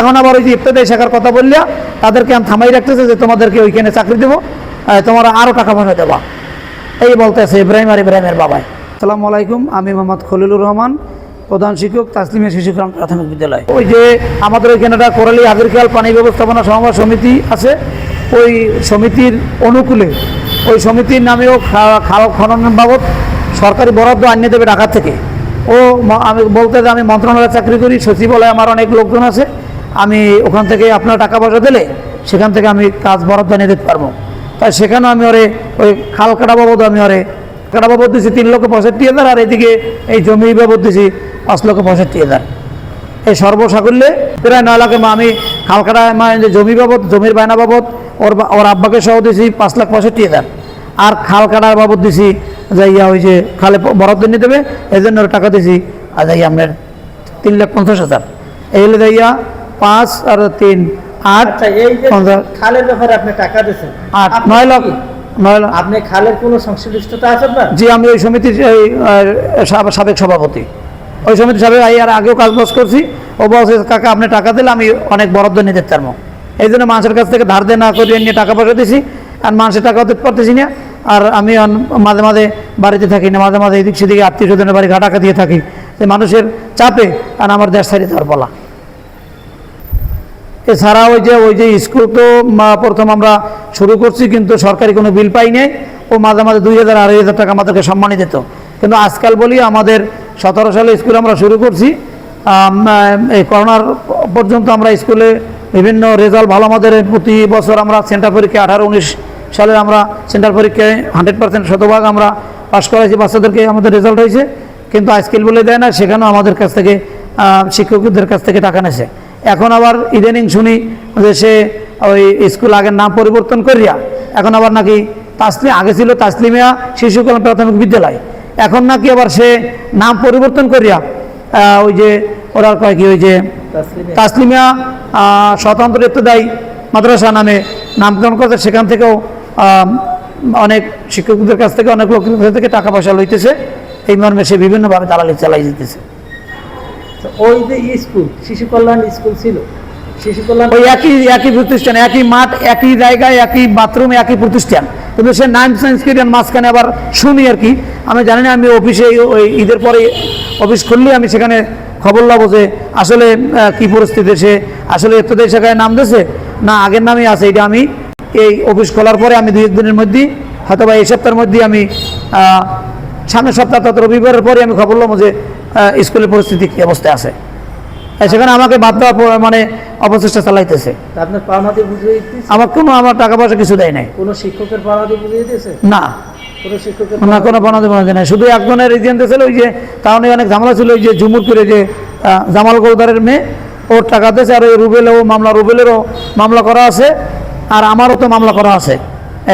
এখন আবার ওই যে ইফতেদায়ী শেখার কথা বললে তাদেরকে আমি থামাই রাখতেছে যে তোমাদেরকে ওইখানে চাকরি দেবো তোমরা আরও টাকা পয়সা দেবা। এই বলতেছে ইব্রাহিম আর ইব্রাহিমের বাবাই। আসসালামু আলাইকুম, আমি মোহাম্মদ খলিলুর রহমান, প্রধান শিক্ষক তাসলিমের শিশুগ্রাম প্রাথমিক বিদ্যালয়। ওই যে আমাদের ওইখানে একটা কোরালি আগরখাল পানি ব্যবস্থাপনা সমবায় সমিতি আছে। ওই সমিতির অনুকূলে, ওই সমিতির নামেও খাল খনন বাবদ সরকারি বরাদ্দ আনিয়ে দেবে ঢাকা থেকে। ও আমি বলতে আমি মন্ত্রণালয়ে চাকরি করি, সচিবালয়ে আমার অনেক লোকজন আছে। আমি ওখান থেকে আপনার টাকা পয়সা দিলে সেখান থেকে আমি কাজ বরাদ্দ এনে দিতে পারব। তাই সেখানেও আমি ওরে ওই খাল কাটা বাবদ আমি ওরে কাটা বাবদ দিছি তিন লক্ষ পঁয়ষট্টি হাজার, আর এদিকে এই জমি বাবদ দিছি পাঁচ লক্ষ পঁয়ষট্টি হাজার। এই সর্বসাকুল্যে প্রায় নয় লাখে মা, আমি খালকাটা মানে যে জমি বাবদ, জমির বায়না বাবদ, ওর ওর আব্বাকে সহ দিছি পাঁচ লাখ পঁয়ষট্টি হাজার। আর খাল কাটার বাবদ দিছি যাইয়া ওই যে খালে বরাদ্দ নিয়ে দেবে এই জন্য টাকা দিছি, আর যাই আপনার তিন লাখ পঞ্চাশ হাজার। এই হলে যাইয়া পাঁচ আর তিন আট আচ্ছা এই খালের ব্যাপারে আপনি টাকা দিয়েছেন আট নয় লাখ আপনি খালের কোনো সংশ্লিষ্টতা আছে আপনার জি আমি ওই সমিতির এই, সাবেক সভাপতি। ওই সমিতির সাবেক আই আর আগেও কাজ বাজ করছি। ও বলছে কাকা আপনি টাকা দিলে আমি অনেক বরাদ্দ নিয়ে দিতে পারব। এই জন্য মানুষের কাছ থেকে ধার দিয়ে না করিয়ে নিয়ে টাকা পয়সা দিছি। আর মানুষের টাকা দিতে পারতেছি না। আর আমি মাঝে মাঝে বাড়িতে থাকি না মাঝে মাঝে এদিক সেদিকে আত্মীয় স্বজনের বাড়ি ঘাটাকা দিয়ে থাকি। মানুষের চাপে আর আমার দেশ ছাড়িয়ে তার বলা। এছাড়া ওই যে ওই যে স্কুল তো প্রথম আমরা শুরু করছি, কিন্তু সরকারি কোনো বিল পাই নাই ও মাঝে মাঝে দুই হাজার, আড়াই হাজার টাকা আমাদেরকে সম্মানী দিত। কিন্তু আজকাল বলি আমাদের সতেরো সালে স্কুল আমরা শুরু করছি। এই করোনার পর্যন্ত আমরা স্কুলে বিভিন্ন রেজাল্ট ভালো আমাদের প্রতি বছর আমরা সেন্টার পরীক্ষা আঠারো, উনিশ সালে আমরা সেন্টার পরীক্ষায় হান্ড্রেড পার্সেন্ট শতভাগ আমরা পাশ করাইছি, বাচ্চাদেরকে আমাদের রেজাল্ট হয়েছে। কিন্তু আজকাল বলে দেয় না, সেখানেও আমাদের কাছ থেকে শিক্ষকদের কাছ থেকে টাকা নেছে এখন আবার ইদানিং শুনি যে সে ওই স্কুল আগের নাম পরিবর্তন করিয়া এখন আবার নাকি তাসলি আগে ছিল তাসলিমিয়া শিশু কল্যাণ প্রাথমিক বিদ্যালয়। এখন নাকি আবার সে নাম পরিবর্তন করিয়া ওই যে ওরা কয় কি ওই যে তাসলিমিয়া। স্বতন্ত্র ইত্যাদায়ী মাদ্রাসা নামে নামকরণ করছে সেখান থেকেও অনেক শিক্ষকদের কাছ থেকে অনেক লোকের কাছ থেকে টাকা পয়সা লইতেছে। এই মর্মে সে বিভিন্নভাবে দালালি চালাই যেতেছে। ওই যে স্কুল, শিশু কল্যাণ স্কুল ছিল, শিশু কল্যাণ ওই একই একই প্রতিষ্ঠান, একই মাঠ, একই জায়গায়, একই বাথরুম, একই প্রতিষ্ঠান। কিন্তু সে নাইন মাঝখানে আবার শুনি আর কি। আমি জানি না, আমি অফিসে ওই ঈদের পরে অফিস খুললে আমি সেখানে খবর লাবো যে আসলে কি পরিস্থিতি সে আসলে এতদের জায়গায় নাম দিয়েছে, না আগের নামই আছে, এটা আমি এই অফিস খোলার পরে আমি দুই একদিনের মধ্যেই হয়তো বা এই সপ্তাহের মধ্যে আমি সামনের সপ্তাহ তত রবিবারের পরে আমি খবর লাবো যে স্কুলের পরিস্থিতি কী অবস্থায় আছে? সেখানে আমাকে বাদ দেওয়া মানে অপচেষ্টা চালাইতেছে। আপনার পাওনাদি বুঝিয়ে আমার কোনো আমার টাকা পয়সা কিছু দেয় নাই। কোনো শিক্ষকের বুঝিয়ে দিয়েছে না। কোনো শিক্ষকের না কোনো বনাতে বনাতে নাই। শুধু একজনের এজেন্ট ছিল ওই যে তাহলে অনেক ঝামেলা ছিল ওই যে ঝুমুর করে যে জামাল গৌদারের মেয়ে ওর টাকা দিয়েছে আর ওই রুবেলও মামলা রুবেলেরও মামলা করা আছে আর আমারও তো মামলা করা আছে।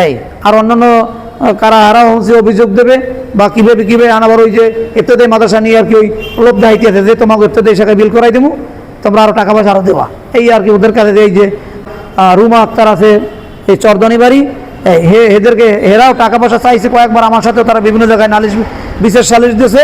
এই আর অন্যান্য কারা হারা হচ্ছে অভিযোগ দেবে বা কীভাবে কীভাবে আনাবার ওই যে ইত্যাদি মাদ্রাসা নিয়ে আর কি ওই লোভ হাইতে যে তোমাকে ইত্যাদি শাখায় বিল করাই দেবো তোমরা আরও টাকা পয়সা আরও দেওয়া এই আর কি ওদের কাছে এই যে রুমা আক্তার আছে, এই চরদানি বাড়ি হে, এদেরকে এরাও টাকা পয়সা চাইছে কয়েকবার, আমার সাথে তারা বিভিন্ন জায়গায় নালিশ, বিশেষ সালিশ দিয়েছে।